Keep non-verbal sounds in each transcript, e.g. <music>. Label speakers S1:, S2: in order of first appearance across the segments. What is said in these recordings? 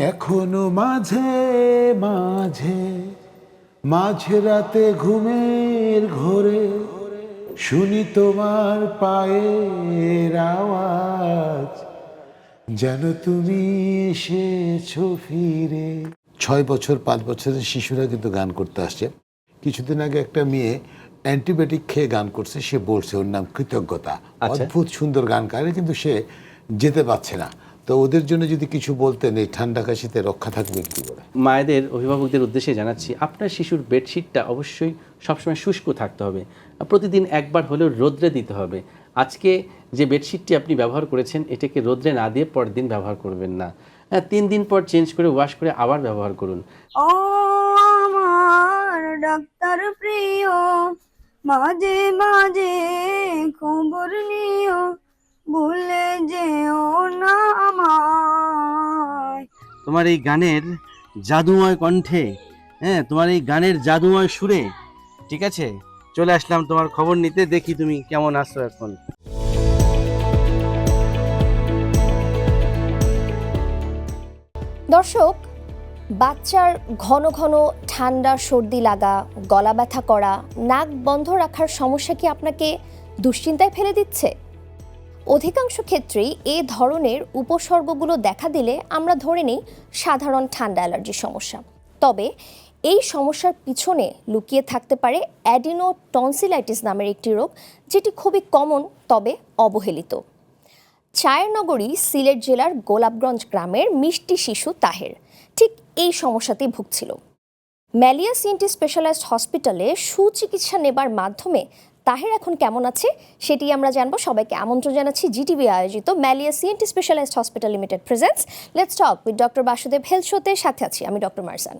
S1: এখনও মাঝে মাঝে মাঝে রাতে ঘুমের ঘোরে শুনি তোমার পায়ের আওয়াজ যেন তুমি এসেছ ফিরে। ছয় বছর পাঁচ বছরের শিশুরা কিন্তু গান করতে আসছে। কিছুদিন আগে একটা মেয়ে অ্যান্টিবায়োটিক খেয়ে গান করছে সে বলছে ওর নাম কৃতজ্ঞতা।
S2: আচ্ছা।
S1: অদ্ভুত সুন্দর গান গায় কিন্তু সে যেতে পারছে না। তো ওদের জন্য যদি কিছু বলতেন এই ঠান্ডা কাশিতে রক্ষা থাকবে কি করে?
S2: মায়েদের অভিভাবকদের উদ্দেশ্যে জানাচ্ছি আপনার শিশুর বেডশিটটা অবশ্যই সবসময় শুষ্ক থাকতে হবে। প্রতিদিন একবার হলেও রোদ্রে দিতে হবে। আজকে যে বেডশিটটি আপনি ব্যবহার করেছেন এটাকে রোদ্রে না দিয়ে পরের দিন ব্যবহার করবেন না। হ্যাঁ, তিন দিন পর চেঞ্জ করে ওয়াশ করে আবার ব্যবহার করুন।
S3: ও আমার ডাক্তার প্রিয় মাঝে মাঝে খবর নিও। ভুলে যেও না আমায়।
S2: তোমার এই গানের জাদুময় কণ্ঠে হ্যাঁ তোমার এই গানের জাদুময় সুরে ঠিক আছে? চলে আসলাম তোমার খবর নিতে দেখি তুমি কেমন আছো এখন।
S4: দর্শক বাচ্চার ঘন ঘন ঠান্ডা সর্দি লাগা গলা ব্যথা করা নাক বন্ধ রাখার সমস্যা কি আপনাকে দুশ্চিন্তায় ফেলে দিচ্ছে? অধিকাংশ ক্ষেত্রেই এ ধরনের উপসর্গগুলো দেখা দিলে আমরা ধরে নিই সাধারণ ঠান্ডা অ্যালার্জির সমস্যা। তবে এই সমস্যার পিছনে লুকিয়ে থাকতে পারে অ্যাডিনো টনসিলাইটিস নামের একটি রোগ, যেটি খুবই কমন তবে অবহেলিত। চায়ের নগরী সিলেট জেলার গোলাপগঞ্জ গ্রামের মিষ্টি শিশু তাহের ঠিক এই সমস্যাতেই ভুগছিল। ম্যালিয়া সিএনটি স্পেশালাইজড হসপিটালে সুচিকিৎসা নেবার মাধ্যমে তাহের এখন কেমন আছে সেটি আমরা জানব। সবাইকে আমন্ত্রণ জানাচ্ছি জিটিভি আয়োজিত ম্যালিয়া CNT specialised hospital limited presents let's talk with doctor Basudev health শোতে সাথে আছি আমি ডক্টর মারসান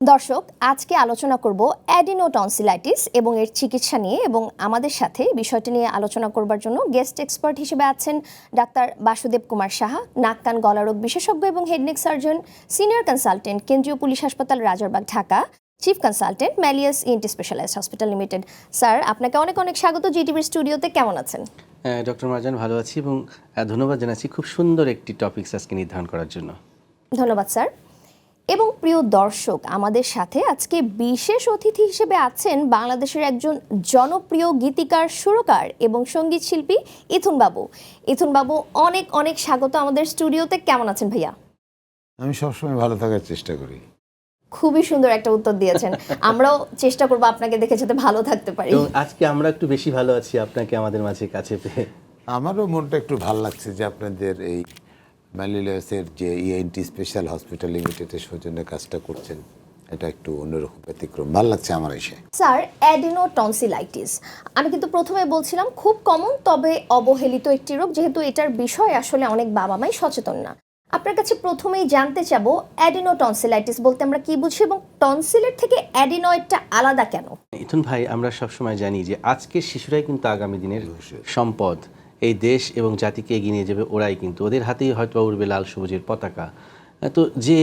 S4: দর্শক আজকে আলোচনা করব অ্যাডিনোটনসিলাইটিস এবং এর চিকিৎসা নিয়ে এবং আমাদের সাথে বিষয়টি নিয়ে আলোচনা করবার জন্য গেস্ট এক্সপার্ট হিসেবে আছেন ডাক্তার বাসুদেব কুমার সাহা নাক কান গলারোগ বিশেষজ্ঞ এবং head neck surgeon senior consultant কেন্দ্রীয় পুলিশ হাসপাতাল Rajarbagh Dhaka chief consultant Malleus ENT specialised hospital limited. Sir আপনাকে অনেক অনেক স্বাগত জিটিভির স্টুডিওতে। কেমন আছেন?
S2: ডক্টর মারজান ভালো আছি এবং ধন্যবাদ জানাচ্ছি খুব সুন্দর একটি টপিকস আজকে নির্ধারণ করার জন্য।
S4: ধন্যবাদ স্যার। এবং প্রিয় দর্শক আমাদের সাথে আজকে বিশেষ অতিথি হিসেবে আছেন বাংলাদেশের একজন জনপ্রিয় গীতিকার সুরকার এবং সংগীত শিল্পী ইথুন বাবু ইথুন বাবু অনেক অনেক স্বাগত আমাদের স্টুডিওতে। কেমন আছেন ভাইয়া?
S1: আমি সবসময় ভালো থাকার চেষ্টা করি।
S4: খুবই সুন্দর একটা উত্তর দিয়েছেন। আমরাও চেষ্টা করব আপনাকে দেখে যাতে ভালো থাকতে পারি।
S2: আজকে আমরা একটু বেশি ভালো আছি আপনাকে আমাদের মাঝে কাছে পেয়ে।
S1: আমারও মনটা একটু ভালো লাগছে যে আপনাদের এই ম্যালিলিয়াসের যে ইএনটি স্পেশাল হসপিটাল লিমিটেডের সৌজন্যে কাজটা করছেন এটা একটু অন্যরকম ব্যতিক্রম। ভালো লাগছে আমার এসে।
S4: স্যার অ্যাডিনো টনসিলাইটিস আমি কিন্তু প্রথমে বলছিলাম খুব কমন তবে অবহেলিত একটি রোগ যেহেতু এটার বিষয়ে আসলে অনেক বাবা মাই সচেতন না। আপনার কাছে প্রথমেই জানতে চাব অ্যাডিনো টনসিলাইটিস বলতে আমরা কি বুঝি এবং টনসিলের থেকে অ্যাডিনয়েডটা আলাদা কেন?
S2: ইথুন ভাই আমরা সবসময় জানি যে আজকের শিশুরাই কিন্তু আগামী দিনের সম্পদ। এই দেশ এবং জাতিকে এগিয়ে নিয়ে যাবে ওরাই কিন্তু। ওদের হাতেই হয়তো উড়বে লাল সবুজের পতাকা। তো যে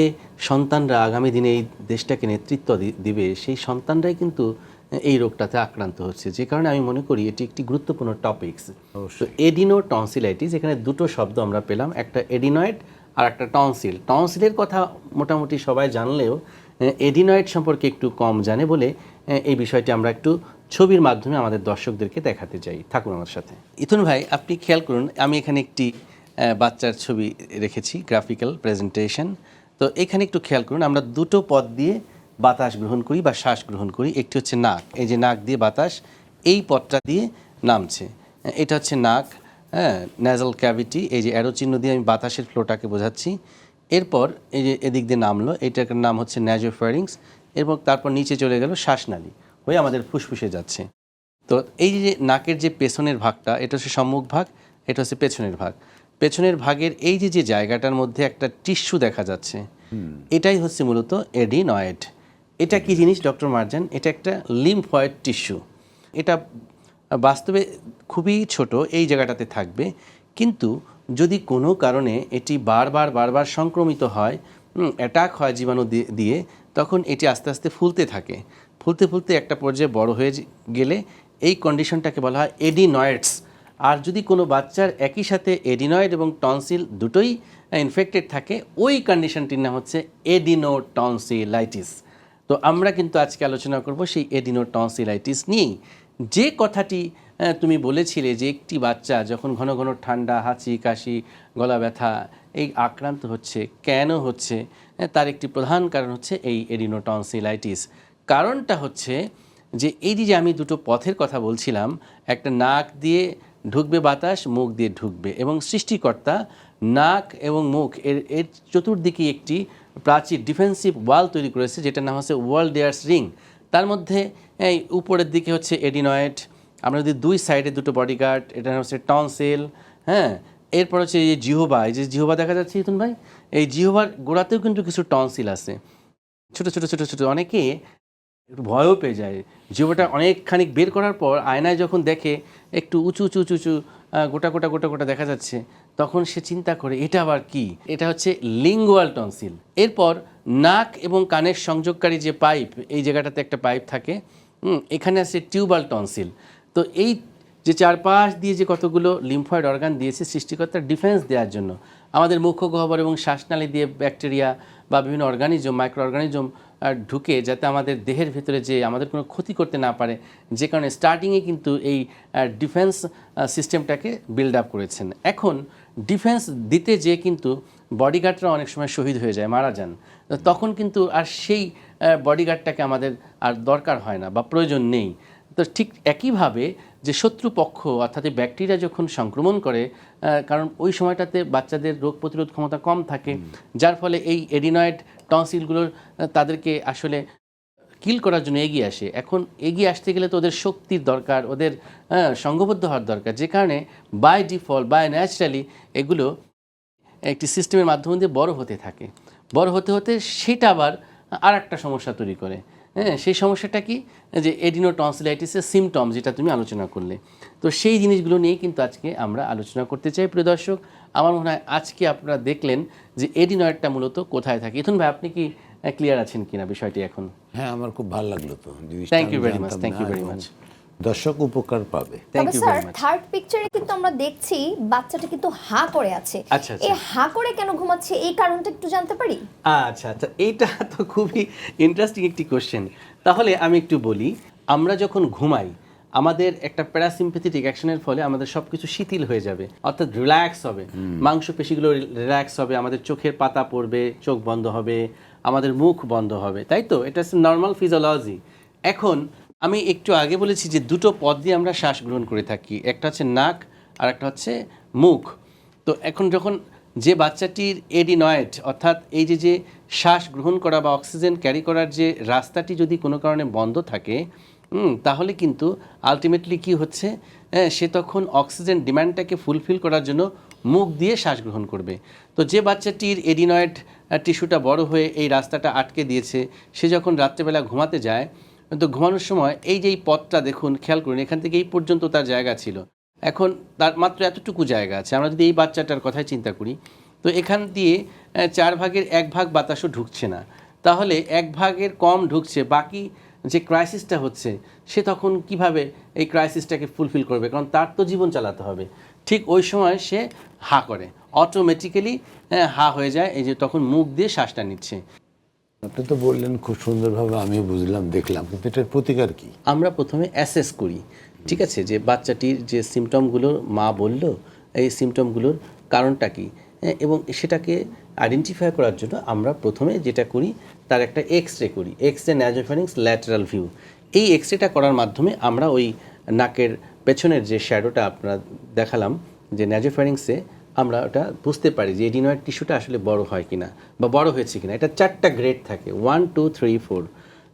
S2: সন্তানরা আগামী দিনে এই দেশটাকে নেতৃত্ব দিবে সেই সন্তানরাই কিন্তু এই রোগটাতে আক্রান্ত হচ্ছে। যে কারণে আমি মনে করি এটি একটি গুরুত্বপূর্ণ টপিকস তো এডিনো টনসিলাইটিস এখানে দুটো শব্দ আমরা পেলাম একটা এডিনয়েড আর একটা টনসিল টনসিলের কথা মোটামুটি সবাই জানলেও এডিনয়েড সম্পর্কে একটু কম জানে বলে এই বিষয়টি আমরা একটু ছবির মাধ্যমে আমাদের দর্শকদেরকে দেখাতে চাই। থাকুন আমার সাথে। ইথুন ভাই, আপনি খেয়াল করুন, আমি এখানে একটি বাচ্চার ছবি রেখেছি গ্রাফিক্যাল প্রেজেন্টেশন তো এখানে একটু খেয়াল করুন, আমরা দুটো পথ দিয়ে বাতাস গ্রহণ করি বা শ্বাস গ্রহণ করি। একটি হচ্ছে নাক, এই যে নাক দিয়ে বাতাস, এই পথটা দিয়ে নামছে। এটা হচ্ছে নাক হ্যাঁ ন্যাজাল ক্যাভিটি এই যে অ্যারো চিহ্ন দিয়ে আমি বাতাসের ফ্লোটাকে বোঝাচ্ছি। এরপর এই যে এদিক দিয়ে নামলো, এটার নাম হচ্ছে ন্যাজোফারিংস এবং তারপর নিচে চলে গেল শ্বাসনালী। হয়ে আমাদের ফুসফুসে যাচ্ছে। তো এই যে নাকের যে পেছনের ভাগটা এটা হচ্ছে সম্মুখ ভাগ এটা হচ্ছে পেছনের ভাগ। পেছনের ভাগের এই যে যে জায়গাটার মধ্যে একটা টিস্যু দেখা যাচ্ছে এটাই হচ্ছে মূলত এডিনয়েড। এটা কি জিনিস ডক্টর মার্জান? এটা একটা লিম্ফয়েড টিস্যু। এটা বাস্তবে খুবই ছোট এই জায়গাটাতে থাকবে। কিন্তু যদি কোনো কারণে এটি বারবার বারবার সংক্রমিত হয় অ্যাটাক হয় জীবাণু দিয়ে- দিয়ে তখন এটি আস্তে আস্তে ফুলতে থাকে। ফুলতে ফুলতে একটা পর্যায়ে বড় হয়ে গেলে এই কন্ডিশনটাকে বলা হয় এডিনয়েডস আর যদি কোনো বাচ্চার একই সাথে এডিনয়েড এবং টনসিল দুটোই ইনফেক্টেড থাকে, ওই কন্ডিশনটির নাম হচ্ছে এডিনো টনসিলাইটিস তো আমরা কিন্তু আজকে আলোচনা করব সেই এডিনো টনসিলাইটিস নিয়েই। যে কথাটি তুমি বলেছিলে যে একটি বাচ্চা যখন ঘন ঘন ঠান্ডা, হাঁচি, কাশি, গলা ব্যথা, এই আক্রান্ত হচ্ছে, কেন হচ্ছে তার একটি প্রধান কারণ হচ্ছে এই এডিনো টনসিলাইটিস কারণটা হচ্ছে যে এই যে আমি দুটো পথের কথা বলছিলাম, একটা নাক দিয়ে ঢুকবে বাতাস, মুখ দিয়ে ঢুকবে এবং সৃষ্টিকর্তা নাক এবং মুখ এর এর চতুর্দিকে একটি প্রাচীর ডিফেন্সিভ ওয়াল তৈরি করেছে যেটার নাম হচ্ছে ওয়ার্ল্ড ডেয়ার্স রিং তার মধ্যে এই উপরের দিকে হচ্ছে এডিনয়েড আমরা যদি দুই সাইডে দুটো বডিগার্ড এটা হচ্ছে টনসেল হ্যাঁ? এরপর হচ্ছে এই যে জিহোবা, এই যে জিহোবা দেখা যাচ্ছে ইতুন ভাই? এই জিহোবার গোড়াতেও কিন্তু কিছু টনসিল আছে। ছোট ছোট ছোট ছোট, অনেকে একটু ভয়ও পেয়ে যায়। জিহ্বাটা অনেকখানি বের করার পর আয়নায় যখন দেখে একটু উঁচু উঁচু উঁচু উঁচু গোটা গোটা গোটা গোটা দেখা যাচ্ছে, তখন সে চিন্তা করে, এটা আবার কি? এটা হচ্ছে লিঙ্গুয়াল টনসিল। এরপর নাক এবং কানের সংযোগকারী যে পাইপ, এই জায়গাটাতে একটা পাইপ থাকে এখানে আছে টিউবাল টনসিল। তো এই যে চারপাশ দিয়ে যে কতগুলো লিম্ফয়েড অর্গান দিয়েছে সৃষ্টিকর্তার ডিফেন্স দেওয়ার জন্য, আমাদের মুখ্য গহ্বর এবং শ্বাসনালী দিয়ে ব্যাকটেরিয়া বা বিভিন্ন অর্গানিজম মাইক্রো অর্গানিজম ঢুকে যাতে আমাদের দেহের ভিতরে যে আমাদের কোনো ক্ষতি করতে না পারে, যে কারণে স্টার্টিংয়ে কিন্তু এই ডিফেন্স সিস্টেমটাকে বিল্ড আপ করেছেন। এখন ডিফেন্স দিতে যে কিন্তু বডিগার্ডরা অনেক সময় শহীদ হয়ে যায়, মারা যান। তখন কিন্তু আর সেই বডিগার্ডটাকে আমাদের আর দরকার হয় না বা প্রয়োজন নেই। তো ঠিক একইভাবে যে শত্রুপক্ষ অর্থাৎ এই ব্যাকটেরিয়া যখন সংক্রমণ করে কারণ ওই সময়টাতে বাচ্চাদের রোগ প্রতিরোধ ক্ষমতা কম থাকে যার ফলে এই এডিনয়েড টনসিলগুলোর তাদেরকে আসলে কিল করার জন্য এগিয়ে আসে। এখন এগিয়ে আসতে গেলে তো ওদের শক্তির দরকার ওদের সংঘবদ্ধ হওয়ার দরকার। যে কারণে বাই ডিফল্ট বাই ন্যাচারালি এগুলো একটি সিস্টেমের মাধ্যম দিয়ে বড় হতে থাকে। বড় হতে হতে সেটা আবার আর একটা সমস্যা তৈরি করে। হ্যাঁ সেই সমস্যাটা কি? যে এডিনো টনসিলাইটিসের সিমটম যেটা তুমি আলোচনা করলে। তো সেই জিনিসগুলো নিয়ে কিন্তু আজকে আমরা আলোচনা করতে চাই প্রিয় দর্শক। আমার মনে হয় আজকে আপনারা দেখলেন যে এডিনয়েডটা মূলত কোথায় থাকে। ইথুন ভাই আপনি কি ক্লিয়ার আছেন কিনা বিষয়টি এখন?
S1: হ্যাঁ আমার খুব ভালো লাগল তো। Thank
S2: you very
S1: much
S2: thank you
S1: very
S2: thank
S1: দর্শক উপকার পাবে।
S2: থ্যাংক
S4: তবে
S2: ইউ
S4: স্যার থার্ড পিকচারে কিন্তু আমরা দেখছি বাচ্চাটা কিন্তু হা করে আছে।
S2: আচ্ছা, আচ্ছা।
S4: এই হা করে কেন ঘুমাচ্ছে? এই কারণটা একটু জানতে পারি?
S2: আচ্ছা আচ্ছা। এইটা তো খুবই ইন্টারেস্টিং একটি কোশ্চেন তাহলে আমি একটু বলি আমরা যখন ঘুমাই আমাদের একটা প্যারাসিম্পেথেটিক অ্যাকশনের ফলে আমাদের সব কিছু শিথিল হয়ে যাবে অর্থাৎ রিল্যাক্স হবে। মাংসপেশিগুলো রিল্যাক্স হবে আমাদের চোখের পাতা পড়বে চোখ বন্ধ হবে আমাদের মুখ বন্ধ হবে তাই তো? এটা হচ্ছে নর্মাল ফিজিওলজি এখন আমি একটু আগে বলেছি যে দুটো পদ দিয়ে আমরা শ্বাস গ্রহণ করে থাকি। একটা হচ্ছে নাক আর একটা হচ্ছে মুখ। তো এখন যখন যে বাচ্চাটির এডিনয়েড, অর্থাৎ এই যে যে শ্বাস গ্রহণ করা বা অক্সিজেন ক্যারি করার যে রাস্তাটি যদি কোনো কারণে বন্ধ থাকে তাহলে কিন্তু আলটিমেটলি কি হচ্ছে? সে তখন অক্সিজেন ডিমান্ডটাকে ফুলফিল করার জন্য মুখ দিয়ে শ্বাস গ্রহণ করবে। তো যে বাচ্চাটির এডিনয়েড টিস্যুটা বড় হয়ে এই রাস্তাটা আটকে দিয়েছে, সে যখন রাত্রেবেলা ঘুমাতে যায় তো ঘুমানোর সময় এই যে এই পথটা দেখুন, খেয়াল করুন, এখান থেকে এই পর্যন্ত তার জায়গা ছিল। এখন তার মাত্র এতটুকু জায়গা আছে। আমরা যদি এই বাচ্চাটার কথাই চিন্তা করি, তো এখান দিয়ে চার ভাগের এক ভাগ বাতাসও ঢুকছে না। তাহলে এক ভাগের কম ঢুকছে, বাকি যে ক্রাইসিসটা হচ্ছে, সে তখন কীভাবে এই ক্রাইসিসটাকে ফুলফিল করবে? কারণ তার তো জীবন চালাতে হবে। ঠিক ওই সময় সে হা করে। অটোমেটিক্যালি হা হয়ে যায়, এই যে তখন মুখ দিয়ে শ্বাসটা নিচ্ছে।
S1: আপনি তো বললেন খুব সুন্দরভাবে আমি বুঝলাম দেখলাম। কিন্তু এটার প্রতিকার কি?
S2: আমরা প্রথমে অ্যাসেস করি ঠিক আছে? যে বাচ্চাটির যে সিমটমগুলো মা বলল এই সিমটমগুলোর কারণটা কি? হ্যাঁ, এবং সেটাকে আইডেন্টিফাই করার জন্য আমরা প্রথমে যেটা করি তার একটা এক্স রে করি। X ray nasopharynx lateral view এই এক্স রেটা করার মাধ্যমে আমরা ওই নাকের পেছনের যে শ্যাডোটা আপনারা দেখালাম যে ন্যাজোফারিংসে আমরা ওটা বুঝতে পারি যে এডিনয়েড টিস্যুটা আসলে বড় হয় কিনা বা বড় হয়েছে কিনা। এটা চারটা গ্রেড থাকে ওয়ান টু থ্রি ফোর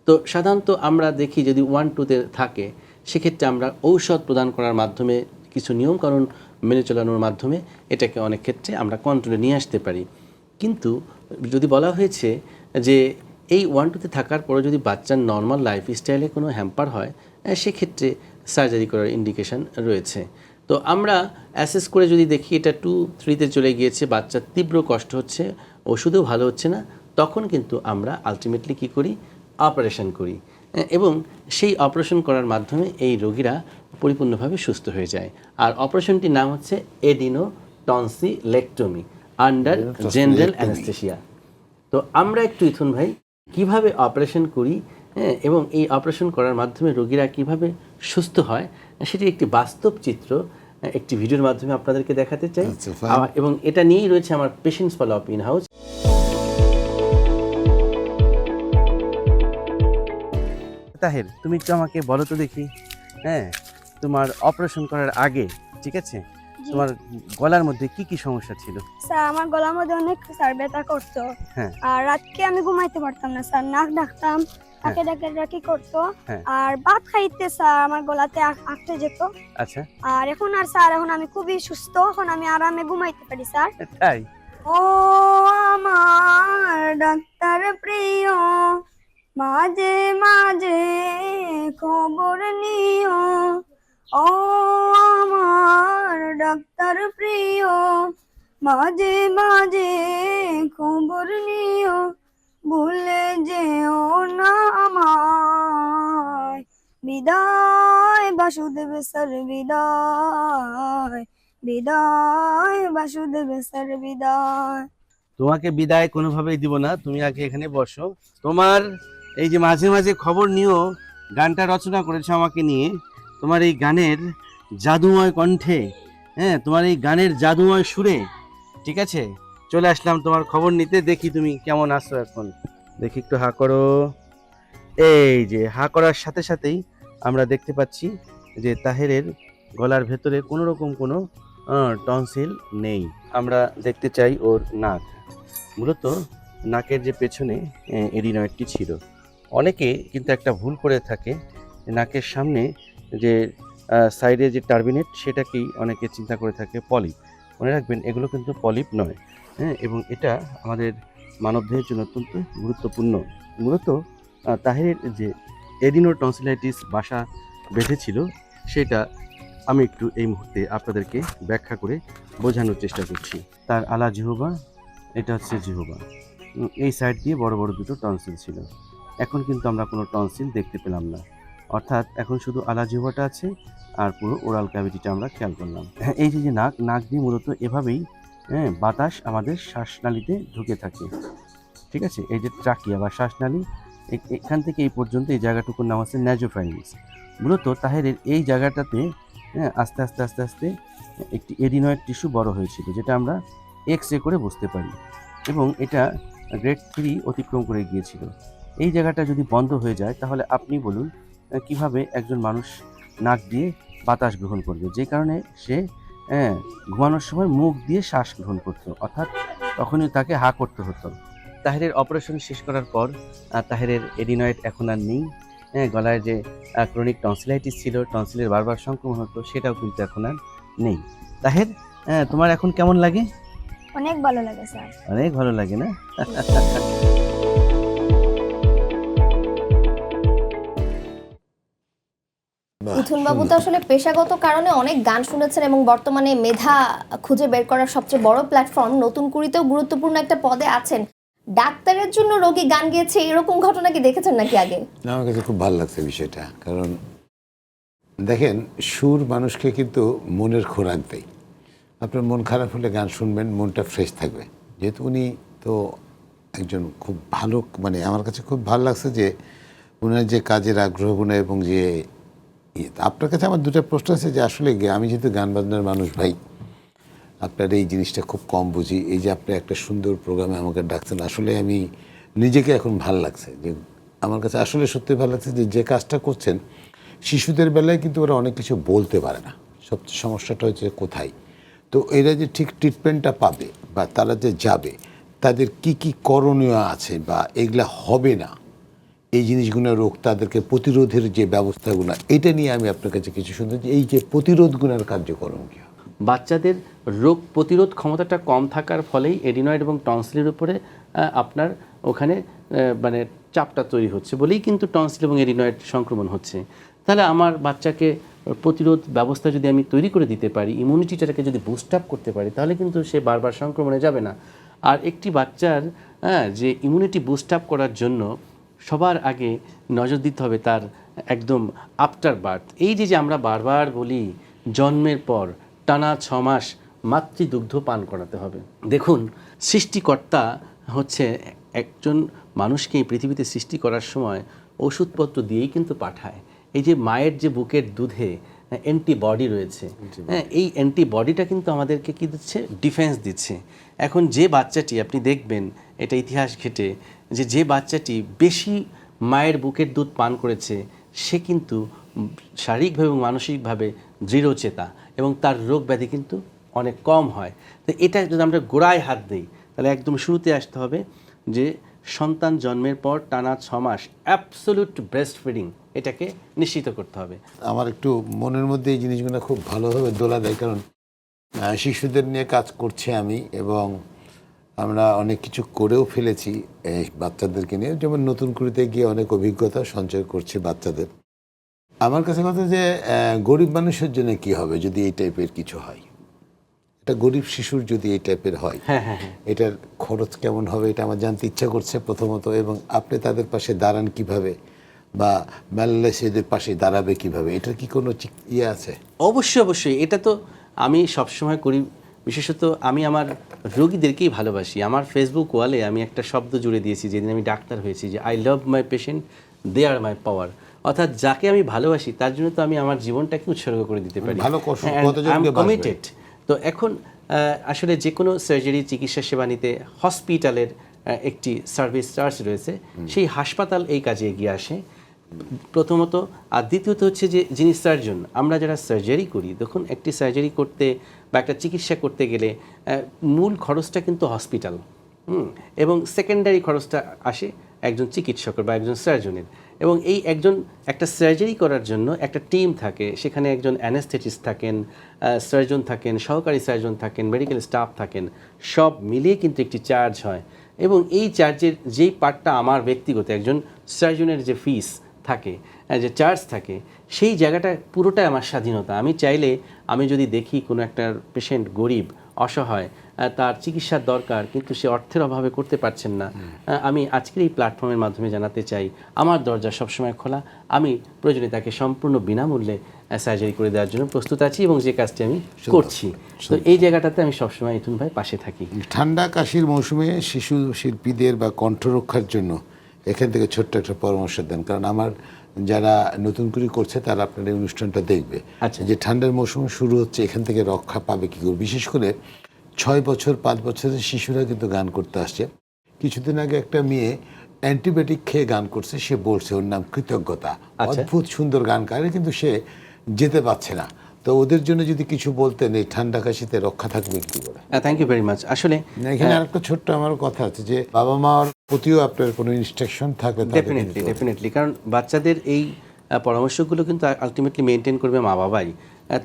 S2: তো সাধারণত আমরা দেখি যদি ওয়ান টুতে থাকে, সেক্ষেত্রে আমরা ঔষধ প্রদান করার মাধ্যমে, কিছু নিয়মকানুন মেনে চলানোর মাধ্যমে এটাকে অনেক ক্ষেত্রে আমরা কন্ট্রোলে নিয়ে আসতে পারি। কিন্তু যদি বলা হয়েছে যে এই ওয়ান টুতে থাকার পরে যদি বাচ্চার নর্মাল লাইফ স্টাইলে কোনো হ্যাম্পার হয় সেক্ষেত্রে সার্জারি করার ইন্ডিকেশন রয়েছে। তো আমরা অ্যাসেস করে যদি দেখি এটা টু থ্রিতে চলে গিয়েছে বাচ্চার তীব্র কষ্ট হচ্ছে ওষুধও ভালো হচ্ছে না তখন কিন্তু আমরা আলটিমেটলি কী করি? অপারেশন করি।
S5: এবং সেই অপারেশন করার মাধ্যমে এই রোগীরা পরিপূর্ণভাবে সুস্থ হয়ে যায়। আর অপারেশনটির নাম হচ্ছে adenotonsillectomy under general anaesthesia তো আমরা একটু ইথুন ভাই কীভাবে অপারেশন করি? হ্যাঁ, এবং এই অপারেশন করার মাধ্যমে রোগীরা কীভাবে সুস্থ হয়? সেটি একটি বাস্তব চিত্র একটি ভিডিওর মাধ্যমে আপনাদেরকে দেখাতে চাই।
S1: আচ্ছা,
S5: এবং এটা নিয়েই রয়েছে আমার patients follow up in house Taher তুমি একটু আমাকে বলো তো দেখি। হ্যাঁ তোমার অপারেশন করার আগে ঠিক আছে? তোমার গলার মধ্যে কি কি সমস্যা ছিল?
S3: স্যার আমার গলার মধ্যে অনেক স্যার ব্যথা করতো।
S5: হ্যাঁ।
S3: আর রাতকে আমি ঘুমাইতে পারতাম না স্যার। নাক ডাকতাম নাকে ডাকে ডাকি করতো।
S5: হ্যাঁ।
S3: আর ভাত খাইতে স্যার আমার গলাতে আ- আটকে যেত।
S5: আচ্ছা।
S3: আর এখন আর স্যার এখন আমি খুবই সুস্থ এখন আমি আরামে ঘুমাইতে পারি স্যার।
S5: তাই?
S3: ও আমার ডাক্তার প্রিয় মাঝে মাঝে খবর নিও। ও আমার ডাক্তার প্রিয় মাঝে মাঝে খবর নিও। ভুলে যেও না আমায়। বিদায়, বাসুদেব স্যার, বিদায়। বিদায়, বাসুদেব স্যার, বিদায়।
S5: তোমাকে বিদায় কোনোভাবেই দিব না, তুমি আগে এখানে বসো। তোমার এই যে মাঝে মাঝে খবর নিও গানটা রচনা করেছ আমাকে নিয়ে, তোমার এই গানের জাদুময় কণ্ঠে হ্যাঁ তোমার এই গানের জাদুময় সুরে, ঠিক আছে? চলে আসলাম তোমার খবর নিতে, দেখি তুমি কেমন আছো এখন। দেখি একটু হা করো। এই যে হা করার সাথে সাথেই আমরা দেখতে পাচ্ছি যে তাহেরের গলার ভেতরে কোনো রকম কোনো টনসিল নেই। আমরা দেখতে চাই ওর নাক। মূলত নাকের যে পেছনে এডিনয়েডটি ছিল। অনেকে কিন্তু একটা ভুল করে থাকে। নাকের সামনে যে সাইডে যে টার্বিনেট, সেটাকেই অনেকে চিন্তা করে থাকে পলিপ। মনে রাখবেন, এগুলো কিন্তু পলিপ নয়। হ্যাঁ এবং এটা আমাদের মানবদেহের জন্য অত্যন্ত গুরুত্বপূর্ণ। মূলত আহ, তাহেরের যে এডিনো টনসিলাইটিস বাসা বেঁধেছিল সেটা আমি একটু এই মুহূর্তে আপনাদেরকে ব্যাখ্যা করে বোঝানোর চেষ্টা করছি। তার আলা জিহবা এটা হচ্ছে জিহবা এই সাইড দিয়ে বড় বড় দুটো টনসিল ছিল। এখন কিন্তু আমরা কোনো টনসিল দেখতে পেলাম না। অর্থাৎ এখন শুধু আলা জিহবাটা আছে আর পুরো ওরাল ক্যাভিটিটা আমরা খেয়াল করলাম। হ্যাঁ এই যে নাক নাক দিয়ে মূলত এভাবেই হ্যাঁ বাতাস আমাদের শ্বাসনালীতে ঢুকে থাকে। ঠিক আছে? এই যে ট্রাকিয়া বা শ্বাসনালী এখান থেকে এই পর্যন্ত এই জায়গাটুকুর নাম হচ্ছে ন্যাজোফ্রাইনিস মূলত তাহেরের এই জায়গাটাতে হ্যাঁ আস্তে আস্তে আস্তে আস্তে একটি এডিনয়েড টিস্যু বড় হয়েছিল, যেটা আমরা এক্স রে করে বুঝতে পারি। এবং এটা গ্রেড থ্রি অতিক্রম করে গিয়েছিল। এই জায়গাটা যদি বন্ধ হয়ে যায়, তাহলে আপনি বলুন কীভাবে একজন মানুষ নাক দিয়ে বাতাস গ্রহণ করবে? যে কারণে সে হ্যাঁ, ঘুমানোর সময় মুখ দিয়ে শ্বাস গ্রহণ করতো অর্থাৎ তখনই তাকে হা করতে হতো তাহেরের অপারেশন শেষ করার পর তাহেরের এডিনয়েড এখন আর নেই। হ্যাঁ গলায় যে ক্রনিক টনসিলাইটিস ছিল টনসিলের বারবার সংক্রমণ হতো সেটাও কিন্তু এখন আর নেই। তাহের হ্যাঁ, তোমার এখন কেমন লাগে?
S3: অনেক ভালো লাগে স্যার।
S5: অনেক ভালো লাগে না? <laughs>
S4: মিথুন বাবু তো আসলে পেশাগত কারণে অনেক গান শুনেছেন এবং বর্তমানে মেধা খুঁজে বের করার সবচেয়ে বড় প্ল্যাটফর্ম নতুন কুড়িতেও গুরুত্বপূর্ণ একটা পদে আছেন। ডাক্তারের জন্য রোগী গান গেয়েছে এরকম ঘটনা কি দেখেছেন নাকি আগে?
S1: না, আমার কাছে খুব ভালো লাগছে বিষয়টা কারণ দেখেন সুর মানুষকে কিন্তু মনের খোরাক দেয়। আপনার মন খারাপ হলে গান শুনবেন মনটা ফ্রেশ থাকবে। যেহেতু উনি তো একজন খুব ভালো মানে আমার কাছে খুব ভালো লাগছে যে ওনার যে কাজের আগ্রহগুলো এবং যে ইয়ে, আপনার কাছে আমার দুটো প্রশ্ন আছে যে আসলে আমি যেহেতু গান বাজনার মানুষ ভাই আপনার এই জিনিসটা খুব কম বুঝি। এই যে আপনি একটা সুন্দর প্রোগ্রামে আমাকে ডাকছেন আসলে আমি নিজেকে এখন ভালো লাগছে। যে আমার কাছে আসলে সত্যি ভালো লাগছে যে যে কাজটা করছেন শিশুদের বেলায় কিন্তু ওরা অনেক কিছু বলতে পারে না। সবচেয়ে সমস্যাটা হচ্ছে কোথায়? তো এরা যে ঠিক ট্রিটমেন্টটা পাবে বা তারা যে যাবে তাদের কি কি করণীয় আছে বা এগুলা হবে না এই জিনিসগুলো রোগ, তাদেরকে প্রতিরোধের যে ব্যবস্থাগুলো, এটা নিয়ে আমি আপনার কাছে কিছু শুনতে। এই যে প্রতিরোধগুলোর কার্যক্রম কি?
S5: বাচ্চাদের রোগ প্রতিরোধ ক্ষমতাটা কম থাকার ফলেই এডিনয়েড এবং টনসিলের উপরে আপনার ওখানে মানে চাপটা তৈরি হচ্ছে বলেই কিন্তু টনসিল এবং এডিনয়েড সংক্রমণ হচ্ছে। তাহলে আমার বাচ্চাকে প্রতিরোধ ব্যবস্থা যদি আমি তৈরি করে দিতে পারি ইমিউনিটিটাকে যদি বুস্ট আপ করতে পারি, তাহলে কিন্তু সে বারবার সংক্রমণে যাবে না। আর একটি বাচ্চার হ্যাঁ যে ইমিউনিটি বুস্ট আপ করার জন্য
S2: সবার আগে নজর দিতে হবে তার একদম আফটার বার্থ এই যে যে আমরা বারবার বলি জন্মের পর টানা ছ মাস মাতৃদুগ্ধ পান করাতে হবে। দেখুন, সৃষ্টিকর্তা হচ্ছে একজন মানুষকে এই পৃথিবীতে সৃষ্টি করার সময় ওষুধপত্র দিয়েই কিন্তু পাঠায়। এই যে মায়ের যে বুকের দুধে অ্যান্টিবডি রয়েছে। হ্যাঁ এই অ্যান্টিবডিটা কিন্তু আমাদেরকে কি দিচ্ছে? ডিফেন্স দিচ্ছে। এখন যে বাচ্চাটি আপনি দেখবেন এটা ইতিহাস ঘেটে যে যে বাচ্চাটি বেশি মায়ের বুকের দুধ পান করেছে সে কিন্তু শারীরিকভাবে এবং মানসিকভাবে দৃঢ়চেতা এবং তার রোগ ব্যাধি কিন্তু অনেক কম হয়। তো এটা যদি আমরা গোড়ায় হাত দিই তাহলে একদম শুরুতে আসতে হবে যে সন্তান জন্মের পর টানা ছ মাস অ্যাবসোলুট ব্রেস্ট ফিডিং এটাকে নিশ্চিত করতে হবে।
S1: আমার একটু মনের মধ্যে এই জিনিসগুলো খুব ভালোভাবে দোলা দেয় কারণ শিশুদের নিয়ে কাজ করছি আমি এবং আমরা অনেক কিছু করেও ফেলেছি এই বাচ্চাদেরকে নিয়ে। যেমন নতুন কুড়িতে গিয়ে অনেক অভিজ্ঞতা সঞ্চয় করছে বাচ্চাদের। আমার কাছে কথা যে গরিব মানুষের জন্য কি হবে যদি এই টাইপের কিছু হয়? একটা গরিব শিশুর যদি এই টাইপের হয়
S2: হ্যাঁ হ্যাঁ হ্যাঁ।
S1: এটার খরচ কেমন হবে এটা আমার জানতে ইচ্ছা করছে প্রথমত এবং আপনি তাদের পাশে দাঁড়ান কীভাবে বা ম্যালেসিয়াদের পাশে দাঁড়াবে কীভাবে এটার কি কোনো ইয়ে আছে?
S2: অবশ্যই অবশ্যই। এটা তো আমি সবসময় করি বিশেষত আমি আমার রোগীদেরকেই ভালোবাসি। আমার ফেসবুক ওয়ালে আমি একটা শব্দ জুড়ে দিয়েছি যেদিন আমি ডাক্তার হয়েছি যে আই লাভ মাই পেশেন্ট দে আর মাই পাওয়ার অর্থাৎ যাকে আমি ভালোবাসি তার জন্য তো আমি আমার জীবনটাকে উৎসর্গ করে দিতে পারি।
S1: ভালো?
S2: কমিটেড তো এখন আসলে যে কোনো সার্জারি চিকিৎসা সেবা নিতে হসপিটালের একটি সার্ভিস চার্জ রয়েছে। সেই হাসপাতাল এই কাজে এগিয়ে আসে। প্রথমত আর দ্বিতীয়ত হচ্ছে যে যিনি সার্জন আমরা যারা সার্জারি করি দেখুন একটি সার্জারি করতে বা একটা চিকিৎসা করতে গেলে মূল খরচটা কিন্তু হসপিটাল হুম এবং সেকেন্ডারি খরচটা আসে একজন চিকিৎসকের বা একজন সার্জনের। এবং এই একজন, একটা সার্জারি করার জন্য একটা টিম থাকে, সেখানে একজন অ্যানেস্থেটিস্ট থাকেন সার্জন থাকেন, সহকারী সার্জন থাকেন, মেডিকেল স্টাফ থাকেন, সব মিলিয়ে কিন্তু একটি চার্জ হয়। এবং এই চার্জের যেই পার্টটা আমার ব্যক্তিগত, একজন সার্জনের যে ফিস থাকে যে চার্জ থাকে, সেই জায়গাটা পুরোটাই আমার স্বাধীনতা। আমি চাইলে, আমি যদি দেখি কোনো একটা পেশেন্ট গরিব, অসহায় তার চিকিৎসার দরকার কিন্তু সে অর্থের অভাবে করতে পারছেন না। আমি আজকের এই প্ল্যাটফর্মের মাধ্যমে জানাতে চাই আমার দরজা সবসময় খোলা। আমি প্রয়োজনে তাকে সম্পূর্ণ বিনামূল্যে সার্জারি করে দেওয়ার জন্য প্রস্তুত আছি এবং যে কাজটি আমি করছি। তো এই জায়গাটাতে আমি সবসময় ইথুন ভাই পাশে থাকি।
S1: ঠান্ডা কাশির মৌসুমে শিশু শিল্পীদের বা কণ্ঠরক্ষার জন্য এখান থেকে ছোট্ট একটা পরামর্শ দেন কারণ আমার যারা নতুন করে করছে তারা আপনার এই অনুষ্ঠানটা দেখবে।
S2: আচ্ছা।
S1: যে ঠান্ডার মৌসুম শুরু হচ্ছে এখান থেকে রক্ষা পাবে কি করে? বিশেষ করে ছয় বছর পাঁচ বছরের শিশুরা কিন্তু গান করতে আসছে। কিছুদিন আগে একটা মেয়ে অ্যান্টিবায়োটিক খেয়ে গান করছে সে বলছে ওর নাম কৃতজ্ঞতা।
S2: আচ্ছা।
S1: অদ্ভুত সুন্দর গান গায় কিন্তু সে যেতে পারছে না। তো ওদের জন্য যদি কিছু বলতেন এই ঠান্ডা কাশিতে রক্ষা থাকবে কি করে?
S2: থ্যাংক ইউ ভেরি মাচ আসলে
S1: এখানে আরেকটা ছোট্ট আমার কথা আছে যে বাবা মার প্রতিও আপনার কোনো ইনস্ট্রাকশন থাকবে
S2: ডেফিনেটলি ডেফিনেটলি কারণ বাচ্চাদের এই পরামর্শগুলো কিন্তু আলটিমেটলি মেনটেন করবে মা বাবাই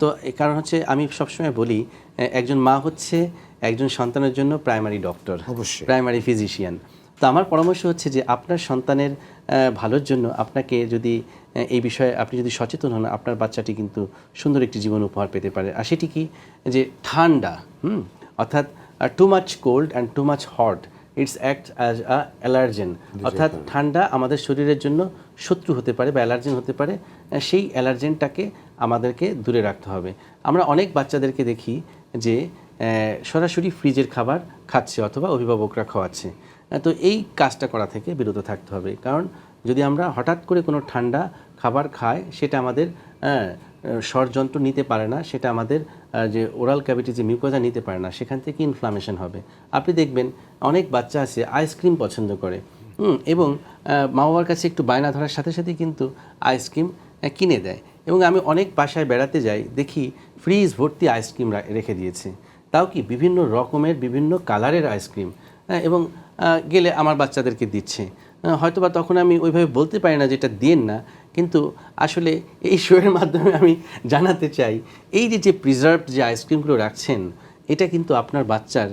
S2: তো এ কারণ হচ্ছে আমি সবসময় বলি একজন মা হচ্ছে একজন সন্তানের জন্য প্রাইমারি ডক্টর
S1: অবশ্যই।
S2: প্রাইমারি ফিজিশিয়ান তো আমার পরামর্শ হচ্ছে যে আপনার সন্তানের ভালোর জন্য আপনাকে যদি এই বিষয়ে আপনি যদি সচেতন হন আপনার বাচ্চাটি কিন্তু সুন্দর একটি জীবন উপহার পেতে পারে। আর সেটি কি? যে ঠান্ডা হুম? অর্থাৎ too much cold and too much hot it's act as a allergen অর্থাৎ ঠান্ডা আমাদের শরীরের জন্য শত্রু হতে পারে বা অ্যালার্জেন হতে পারে। সেই অ্যালার্জেনটাকে আমাদেরকে দূরে রাখতে হবে। আমরা অনেক বাচ্চাদেরকে দেখি যে সরাসরি ফ্রিজের খাবার খাচ্ছে অথবা অভিভাবকরা খাওয়াচ্ছে। তো এই কাজটা করা থেকে বিরত থাকতে হবে। কারণ যদি আমরা হঠাৎ করে কোনো ঠান্ডা খাবার খাই, সেটা আমাদের ষড়যন্ত্র নিতে পারে না, সেটা আমাদের যে ওরাল ক্যাভিটি, যে মিউকোজা নিতে পারে না, সেখান থেকে ইনফ্লামেশন হবে। আপনি দেখবেন অনেক বাচ্চা আছে আইসক্রিম পছন্দ করে। এবং মা বাবার কাছে একটু বায়না ধরার সাথে সাথে কিন্তু আইসক্রিম কিনে দেয়। এবং আমি অনেক বাসায় বেড়াতে যাই দেখি ফ্রিজ ভর্তি আইসক্রিম রেখে দিয়েছে। তাও কি বিভিন্ন রকমের বিভিন্ন কালারের আইসক্রিম হ্যাঁ, এবং গেলে আমার বাচ্চাদেরকে দিচ্ছে। আহ, হয়তোবা তখন আমি ওইভাবে বলতে পারি না যে এটা দিন না কিন্তু আসলে এই শোয়ের মাধ্যমে আমি জানাতে চাই এই যে যে প্রিজার্ভ যে আইসক্রিমগুলো রাখছেন এটা কিন্তু আপনার বাচ্চার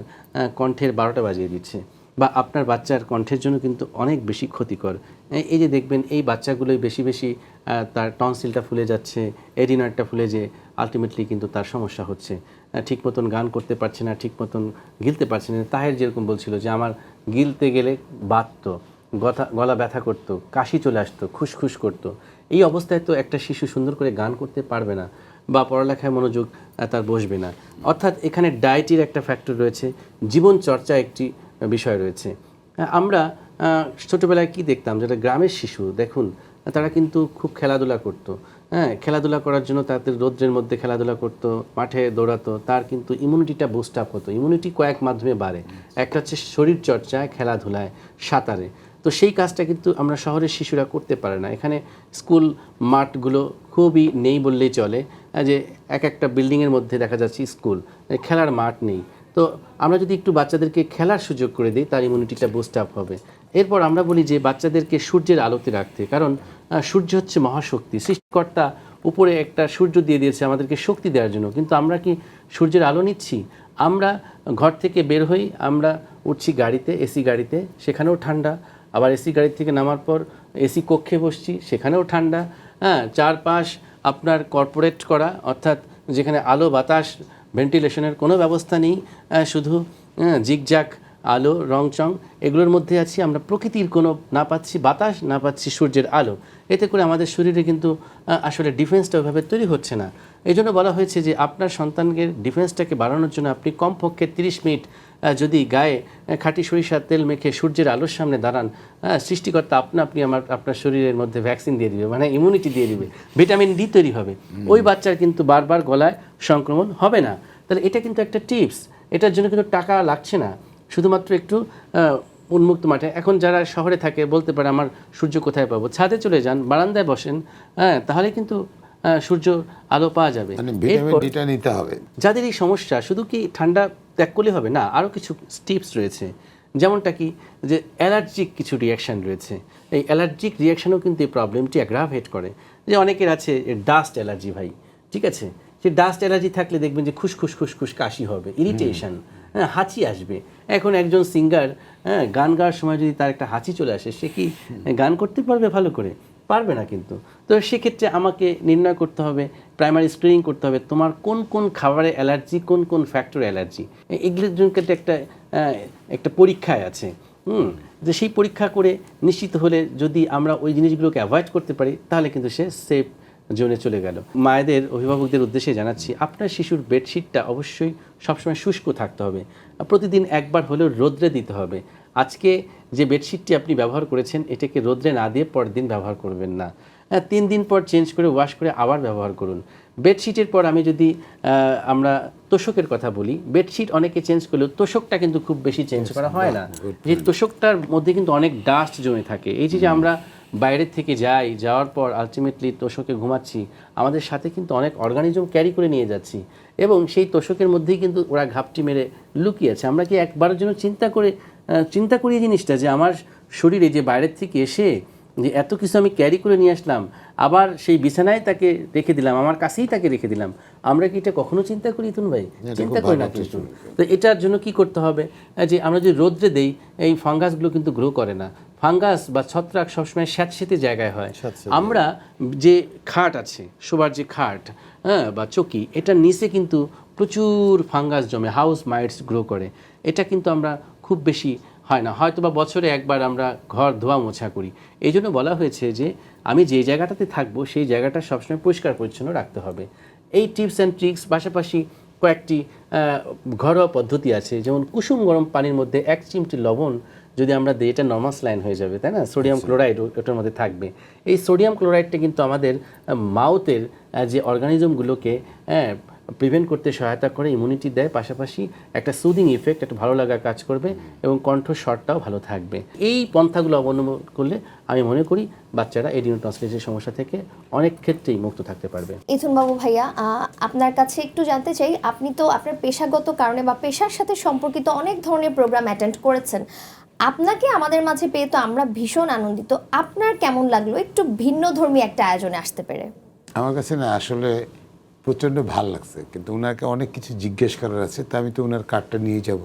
S2: কণ্ঠের বারোটা বাজিয়ে দিচ্ছে। বা আপনার বাচ্চার কণ্ঠের জন্য কিন্তু অনেক বেশি ক্ষতিকর। এই- যে দেখবেন, এই বাচ্চাগুলোই বেশি বেশি তার টনসিলটা ফুলে যাচ্ছে এডিনারটা ফুলে যে আলটিমেটলি কিন্তু তার সমস্যা হচ্ছে। ঠিক মতন গান করতে পারছে না, ঠিক মতন গিলতে পারছে না। তাহের যেরকম বলছিল যে, আমার গিলতে গেলে বাত তো গথা, গলা ব্যথা করতো, কাশি চলে আসতো খুসখুস করতো। এই অবস্থায় তো একটা শিশু সুন্দর করে গান করতে পারবে না বা পড়ালেখায় মনোযোগ তার বসবে না। অর্থাৎ এখানে ডায়েটির একটা ফ্যাক্টর রয়েছে। জীবন চর্চা একটি বিষয় রয়েছে। আমরা ছোটোবেলায় কি দেখতাম? যেটা গ্রামের শিশু, দেখুন, তারা কিন্তু খুব খেলাধুলা করতো। হ্যাঁ খেলাধুলা করার জন্য তাদের রৌদ্রের মধ্যে খেলাধুলা করতো, মাঠে দৌড়াতো, তার কিন্তু ইমিউনিটিটা বুস্ট আপ হতো। ইমিউনিটি কয়েক মাধ্যমে বাড়ে। একটা হচ্ছে শরীর চর্চায়, খেলাধুলায়, সাঁতারে। তো সেই কাজটা কিন্তু আমরা শহরের শিশুরা করতে পারে না। এখানে স্কুল মাঠগুলো খুবই নেই বললেই চলে। যে এক একটা বিল্ডিংয়ের মধ্যে দেখা যাচ্ছে স্কুল খেলার মাঠ নেই। তো আমরা যদি একটু বাচ্চাদেরকে খেলার সুযোগ করে দিই, তার ইমিউনিটিটা বুস্ট আপ হবে। এরপর আমরা বলি যে বাচ্চাদেরকে সূর্যের আলোতে রাখতে। কারণ সূর্য হচ্ছে মহাশক্তি। সৃষ্টিকর্তা উপরে একটা সূর্য দিয়ে দিয়েছে আমাদেরকে শক্তি দেওয়ার জন্য। কিন্তু আমরা কি সূর্যের আলো নিচ্ছি? আমরা ঘর থেকে বের হই, আমরা উঠছি গাড়িতে, এসি গাড়িতে, সেখানেও ঠান্ডা। আবার এসি গাড়ি থেকে নামার পর এসি কক্ষে বসছি, সেখানেও ঠান্ডা। হ্যাঁ চারপাশ আপনার কর্পোরেট করা, অর্থাৎ যেখানে আলো, বাতাস ভেন্টিলেশনের কোনো ব্যবস্থা নেই শুধু জিগজাক আলো, রংচং, এগুলোর মধ্যে আছি, আমরা প্রকৃতির কোনো না পাচ্ছি বাতাস, না পাচ্ছি সূর্যের আলো। এতে করে আমাদের শরীরে কিন্তু আসলে ডিফেন্সটা ওইভাবে তৈরি হচ্ছে না। এই জন্য বলা হয়েছে যে আপনার সন্তানকে ডিফেন্সটাকে বাড়ানোর জন্য আপনি কমপক্ষে তিরিশ মিনিট যদি গায়ে খাঁটি সরিষার তেল মেখে সূর্যের আলোর সামনে দাঁড়ান হ্যাঁ, সৃষ্টিকর্তা আপনা আপনি আমার আপনার শরীরের মধ্যে ভ্যাকসিন দিয়ে দিবে মানে ইমিউনিটি দিয়ে দিবে ভিটামিন ডি তৈরি হবে। ওই বাচ্চার কিন্তু বারবার গলায় সংক্রমণ হবে না। তাহলে এটা কিন্তু একটা টিপস এটার জন্য কিন্তু টাকা লাগছে না। শুধুমাত্র একটু উন্মুক্ত মাঠে। এখন যারা শহরে থাকে বলতে পারে আমার সূর্য কোথায় পাবো? ছাদে চলে যান বারান্দায় বসেন হ্যাঁ তাহলে কিন্তু সূর্য আলো পাওয়া যাবে।
S1: মানে নিতে হবে।
S2: যাদের এই সমস্যা শুধু কি ঠান্ডা ত্যাগ করলে হবে না আরও কিছু টিপস রয়েছে। যেমনটা কি যে অ্যালার্জিক কিছু রিয়াকশান রয়েছে। এই অ্যালার্জিক রিয়াকশানও কিন্তু এই প্রবলেমটি অ্যাগ্রাভেট করে। যে অনেকের আছে ডাস্ট অ্যালার্জি ভাই ঠিক আছে? সে ডাস্ট অ্যালার্জি থাকলে দেখবেন যে খুশখুস খুশখুস কাশি হবে ইরিটেশন হ্যাঁ হাঁচি আসবে। এখন একজন সিঙ্গার হ্যাঁ গান গাওয়ার সময় যদি তার একটা হাঁচি চলে আসে সে কি গান করতে পারবে ভালো করে? পারবে না কিন্তু। তো সেক্ষেত্রে আমাকে নির্ণয় করতে হবে প্রাইমারি স্ক্রিনিং করতে হবে, তোমার কোন কোন খাবারে অ্যালার্জি কোন কোন ফ্যাক্টর অ্যালার্জি এগুলোর জন্য একটা একটা পরীক্ষায় আছে। হুম, যে সেই পরীক্ষা করে নিশ্চিত হলে যদি আমরা ওই জিনিসগুলোকে অ্যাভয়েড করতে পারি, তাহলে কিন্তু সে সেফ জোনে চলে গেল। মায়েদের, অভিভাবকদের উদ্দেশ্যে জানাচ্ছি, আপনার শিশুর বেডশিটটা অবশ্যই সবসময় শুষ্ক থাকতে হবে। প্রতিদিন একবার হলেও রোদ্রে দিতে হবে। আজকে যে বেডশিটটি আপনি ব্যবহার করেছেন এটাকে রোদ্রে না দিয়ে পরের দিন ব্যবহার করবেন না। হ্যাঁ, তিন দিন পর চেঞ্জ করে ওয়াশ করে আবার ব্যবহার করুন। বেডশিটের পর আমি যদি আমরা তোষকের কথা বলি বেডশিট অনেকে চেঞ্জ করলেও তোষকটা কিন্তু খুব বেশি চেঞ্জ করা হয় না। যে তোষকটার মধ্যে কিন্তু অনেক ডাস্ট জমে থাকে। এই যে আমরা বাইরের থেকে যাই যাওয়ার পর আলটিমেটলি তোষকে ঘুমাচ্ছি আমাদের সাথে কিন্তু অনেক অর্গানিজম ক্যারি করে নিয়ে যাচ্ছি। এবং সেই তোষকের মধ্যেই কিন্তু ওরা ঘাপটি মেরে লুকিয়ে আছে। আমরা কি একবারের জন্য চিন্তা করে চিন্তা করি এই জিনিসটা যে আমার শরীরে যে বাইরের থেকে এসে যে এত কিছু আমি ক্যারি করে নিয়ে আসলাম আবার সেই বিছানায় তাকে রেখে দিলাম আমার কাছেই তাকে রেখে দিলাম। আমরা কি এটা কখনো চিন্তা করি তুন ভাই? চিন্তা করি না কিন্তু তো এটার জন্য কি করতে হবে? যে আমরা যদি রোদ্রে দেই এই ফাঙ্গাসগুলো কিন্তু গ্রো করে না। ফাঙ্গাস বা ছত্রাক সবসময় স্যাঁতস্যাঁতে জায়গায় হয়। আমরা যে খাট আছে শোবার যে খাট হ্যাঁ বা চকি এটার নিচে কিন্তু প্রচুর ফাঙ্গাস জমে হাউস মাইটস গ্রো করে। এটা কিন্তু আমরা খুব বেশি হয় না। হয়তো বা বছরে একবার আমরা ঘর ধোয়া মোছা করি। এই জন্য বলা হয়েছে যে আমি যে জায়গাটাতে থাকব সেই জায়গাটা সবসময় পরিষ্কার পরিচ্ছন্ন রাখতে হবে। এই টিপস অ্যান্ড ট্রিক্স পাশাপাশি কয়েকটি ঘরোয়া পদ্ধতি আছে। যেমন কুসুম গরম পানির মধ্যে এক চিমটি লবণ যদি আমরা দিই এটা নর্মাস লাইন হয়ে যাবে তাই না? সোডিয়াম ক্লোরাইড ওটার মধ্যে থাকবে। এই সোডিয়াম ক্লোরাইডটা কিন্তু আমাদের মাউথের যে অর্গানিজমগুলোকে প্রিভেন্ট করতে সহায়তা করে ইমিউনিটি দেয় পাশাপাশি একটা সুদিং ইফেক্ট একটা ভালো লাগা কাজ করবে এবং কণ্ঠ কণ্ঠস্বরটাও ভালো থাকবে। এই পন্থাগুলো অবলম্বন করলে আমি মনে করি বাচ্চারা এডিনো ট্রান্সলেশনের সমস্যা থেকে অনেক ক্ষেত্রেই মুক্ত থাকতে পারবে।
S4: ইথুন বাবু ভাইয়া আহ, আপনার কাছে একটু জানতে চাই আপনি তো আপনার পেশাগত কারণে বা পেশার সাথে সম্পর্কিত অনেক ধরনের প্রোগ্রাম অ্যাটেন্ড করেছেন। আপনাকে আমাদের মাঝে পেয়ে তো আমরা ভীষণ আনন্দিত। আপনার কেমন লাগল? একটু ভিন্ন ধর্মী একটা আয়োজনে আসতে পেরে।
S1: আমার কাছে না আসলে প্রচণ্ড ভালো লাগছে। কিন্তু ওনাকে অনেক কিছু জিজ্ঞেস করার আছে তা আমি তো ওনার কার্ডটা নিয়ে যাব।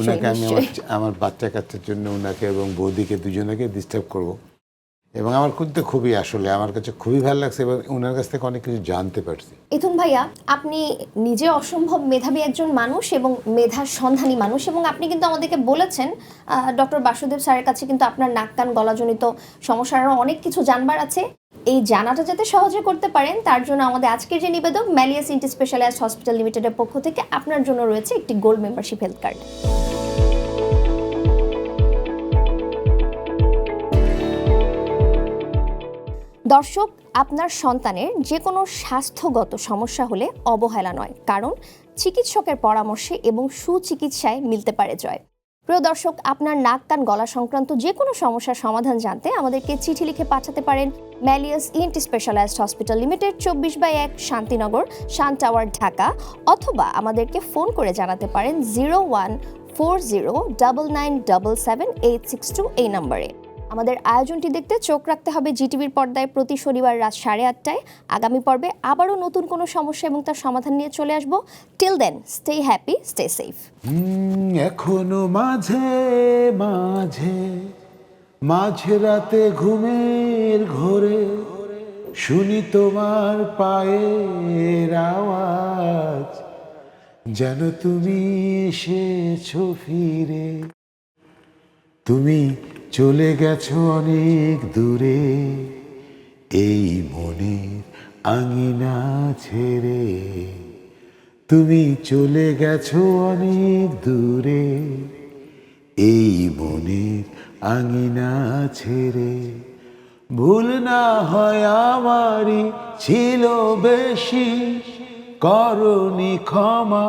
S1: ওনাকে আমি আমার আমার বাচ্চা কাচ্চার জন্য ওনাকে এবং বৌদিকে দুজনকে ডিস্টার্ব করব। এবং আমার কিন্তু খুবই আসলে আমার কাছে খুবই ভালো লাগছে এবং ওনার কাছ থেকে অনেক কিছু জানতে পারছি।
S4: ইথুন ভাইয়া আপনি নিজে অসম্ভব মেধাবী একজন মানুষ এবং মেধার সন্ধানী মানুষ এবং আপনি কিন্তু আমাদেরকে বলেছেন ডক্টর বাসুদেব স্যারের কাছে কিন্তু আপনার নাক কান গলাজনিত সমস্যার অনেক কিছু জানবার আছে। এই জানাটা যাতে সহজে করতে পারেন, তার জন্য আমাদের আজকের যে নিবেদক ম্যালিয়াস ইন্টি স্পেশালাইজড হসপিটাল লিমিটেডের পক্ষ থেকে আপনার জন্য রয়েছে একটি গোল্ড মেম্বারশিপ হেলথ কার্ড দর্শক, আপনার সন্তানের যে কোনো স্বাস্থ্যগত সমস্যা হলে অবহেলা নয়, কারণ চিকিৎসকের পরামর্শে এবং সুচিকিৎসায় মিলতে পারে জয়। প্রিয় দর্শক, আপনার নাক, কান, গলা সংক্রান্ত যে কোনো সমস্যার সমাধান জানতে আমাদেরকে চিঠি লিখে পাঠাতে পারেন Malleus ENT specialised hospital limited, চব্বিশ বাই এক, শান্তিনগর, শান টাওয়ার, ঢাকা। অথবা আমাদেরকে ফোন করে জানাতে পারেন zero one four zero double nine double seven eight six two এই নম্বরে। আমাদের আয়োজনটি দেখতে চোখ রাখতে হবে জিটিভির পর্দায় প্রতি শনিবার রাত সাড়ে আটটায়। আগামী পর্বে আবারও নতুন কোনো সমস্যা এবং তার সমাধান নিয়ে চলে আসব। Till then stay happy stay safe
S1: এখনও মাঝে মাঝে মাঝে রাতে ঘুমের ঘোরে শুনি তোমার পায়ের আওয়াজ, যেন তুমি এসেছ ফিরে। তুমি চলে গেছো অনেক দূরে। এই মনের আঙিনা ছেড়ে তুমি চলে গেছো অনেক দূরে। এই মনের আঙিনা ছেড়ে ভুল না হয় আমারই ছিল বেশি। করনি ক্ষমা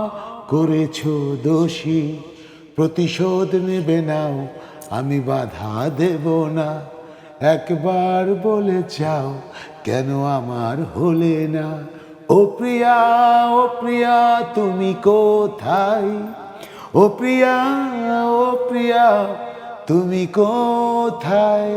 S1: করেছ দোষী, প্রতিশোধ নেবে নাও আমি বাধা দেব না। একবার বলে চাও কেন আমার হলে না? ও প্রিয়া ও প্রিয়া, তুমি কোথায়? ও প্রিয়া ও প্রিয়া, তুমি কোথায়?